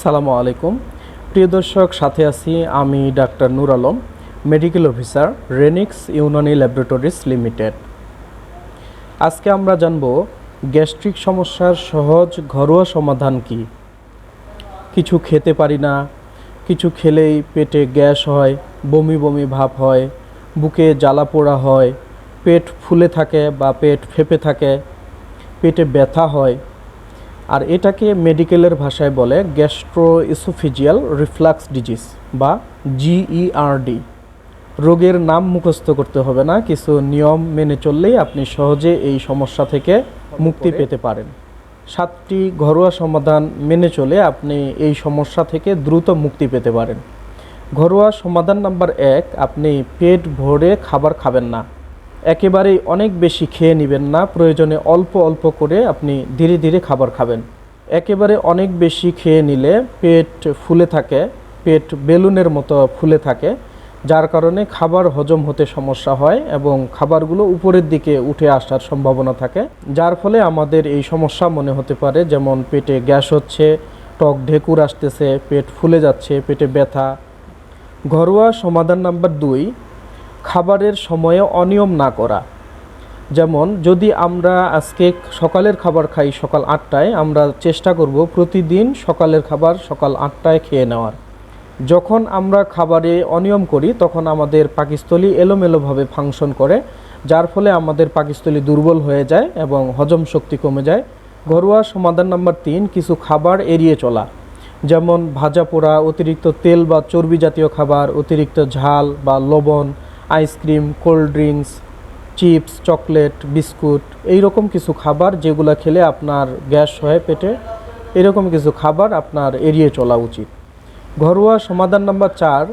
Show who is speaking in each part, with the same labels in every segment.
Speaker 1: সালামু আলাইকুম। প্রিয় দর্শক, সাথে আছি আমি doctor Nur Alam, medical officer, Renix Unani laboratories limited. আজকে আমরা জানব গ্যাস্ট্রিক সমস্যার সহজ ঘরোয়া সমাধান কি। কিছু খেতে পারি না, কিছু খেলেই পেটে গ্যাস হয়, বমি বমি ভাব হয়, বুকে জ্বালা পোড়া হয়, পেট ফুলে থাকে বা পেট ফেপে থাকে, পেটে ব্যথা হয় আর এটাকে মেডিকেলের ভাষায় বলে গ্যাস্ট্রো ইসোফিজিয়াল রিফ্লাক্স ডিজিজ বা জিইআরডি রোগের নাম মুখস্থ করতে হবে না কিছু নিয়ম মেনে চললেই আপনি সহজে এই সমস্যা থেকে মুক্তি পেতে পারেন। সাতটি ঘরোয়া সমাধান মেনে চলে আপনি এই সমস্যা থেকে দ্রুত মুক্তি পেতে পারেন। ঘরোয়া সমাধান নাম্বার এক আপনি পেট ভরে খাবার খাবেন না। একেবারেই অনেক বেশি খেয়ে নেবেন না, প্রয়োজনে অল্প অল্প করে আপনি ধীরে ধীরে খাবার খাবেন। একেবারে অনেক বেশি খেয়ে নিলে পেট ফুলে থাকে, পেট বেলুনের মতো ফুলে থাকে, যার কারণে খাবার হজম হতে সমস্যা হয় এবং খাবারগুলো উপরের দিকে উঠে আসার সম্ভাবনা থাকে। যার ফলে আমাদের এই সমস্যা মনে হতে পারে, যেমন পেটে গ্যাস হচ্ছে, টক ঢেকুর আসতেছে, পেট ফুলে যাচ্ছে, পেটে ব্যথা। ঘরোয়া সমাধান নাম্বার দুই খাবারের সময়ে অনিয়ম না করা। যেমন, যদি আমরা আজকে সকালের খাবার খাই সকাল আটটায়, আমরা চেষ্টা করব প্রতিদিন সকালের খাবার সকাল আটটায় খেয়ে নেওয়ার। যখন আমরা খাবারে অনিয়ম করি, তখন আমাদের পাকিস্থলী এলোমেলোভাবে ফাংশন করে, যার ফলে আমাদের পাকিস্থলী দুর্বল হয়ে যায় এবং হজম শক্তি কমে যায়। ঘরোয়া সমাধান নাম্বার তিন, কিছু খাবার এড়িয়ে চলা। যেমন, ভাজা পোড়া, অতিরিক্ত তেল বা চর্বি জাতীয় খাবার, অতিরিক্ত ঝাল বা লবণ ice cream cold drinks chips chocolate biscuit এই রকম কিছু খাবার যেগুলো খেলে আপনার গ্যাস হয় পেটে, এরকম কিছু খাবার আপনার এড়িয়ে চলা উচিত। ঘরোয়া সমাধান নাম্বার চার,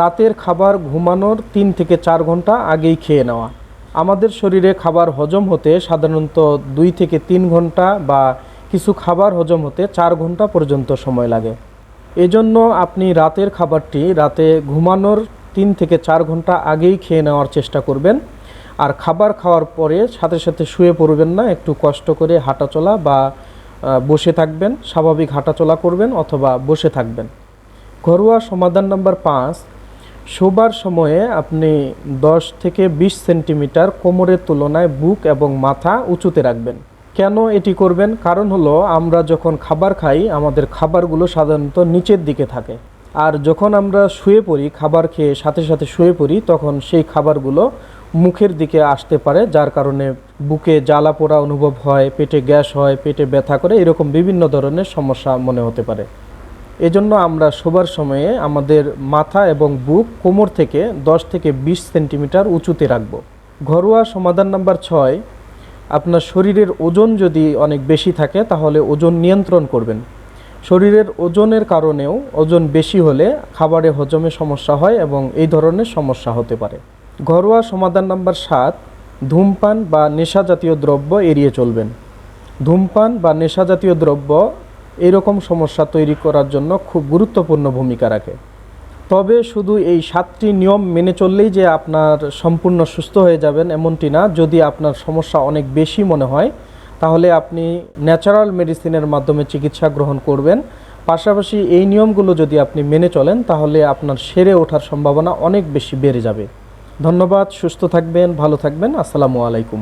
Speaker 1: রাতের খাবার ঘুমানোর তিন থেকে চার ঘণ্টা আগেই খেয়ে নেওয়া। আমাদের শরীরে খাবার হজম হতে সাধারণত দুই থেকে তিন ঘণ্টা বা কিছু খাবার হজম হতে চার ঘণ্টা পর্যন্ত সময় লাগে। এজন্য আপনি রাতের খাবারটি রাতে ঘুমানোর তিন থেকে চার ঘণ্টা আগেই খেয়ে নেওয়ার চেষ্টা করবেন। আর খাবার খাওয়ার পরে সাথে সাথে শুয়ে পড়বেন না, একটু কষ্ট করে হাঁটাচলা বা বসে থাকবেন, স্বাভাবিক হাঁটাচলা করবেন অথবা বসে থাকবেন। ঘরোয়া সমাধান নাম্বার পাঁচ, শোবার সময়ে আপনি দশ থেকে বিশ সেন্টিমিটার কোমরের তুলনায় বুক এবং মাথা উঁচুতে রাখবেন। কেন এটি করবেন? কারণ হলো আমরা যখন খাবার খাই, আমাদের খাবারগুলো সাধারণত নিচের দিকে থাকে। আর যখন আমরা শুয়ে পড়ি, খাবার খেয়ে সাথে সাথে শুয়ে পড়ি, তখন সেই খাবারগুলো মুখের দিকে আসতে পারে, যার কারণে বুকে জ্বালা পোড়া অনুভব হয়, পেটে গ্যাস হয়, পেটে ব্যথা করে, এরকম বিভিন্ন ধরনের সমস্যা মনে হতে পারে। এজন্য আমরা শোবার সময়ে আমাদের মাথা এবং বুক কোমর থেকে দশ থেকে বিশ সেন্টিমিটার উঁচুতে রাখব। ঘরোয়া সমাধান নাম্বার ছয়, আপনার শরীরের ওজন যদি অনেক বেশি থাকে, তাহলে ওজন নিয়ন্ত্রণ করবেন। শরীরের ওজনের কারণেও ওজন বেশি হলে খাবারে হজমে সমস্যা হয় এবং এই ধরনের সমস্যা হতে পারে। ঘরোয়া সমাধান নাম্বার সাত, ধূমপান বা নেশা জাতীয় দ্রব্য এড়িয়ে চলবেন। ধূমপান বা নেশা জাতীয় দ্রব্য এরকম সমস্যা তৈরি করার জন্য খুব গুরুত্বপূর্ণ ভূমিকা রাখে। তবে শুধু এই সাতটি নিয়ম মেনে চললেই যে আপনার সম্পূর্ণ সুস্থ হয়ে যাবেন এমনটি না, যদি আপনার সমস্যা অনেক বেশি মনে হয় তাহলে আপনি ন্যাচারাল মেডিসিনের মাধ্যমে চিকিৎসা গ্রহণ করবেন। পাশাপাশি এই নিয়মগুলো যদি আপনি মেনে চলেন, তাহলে আপনার সেরে ওঠার সম্ভাবনা অনেক বেশি বেড়ে যাবে। ধন্যবাদ, সুস্থ থাকবেন, ভালো থাকবেন। আসসালামু আলাইকুম।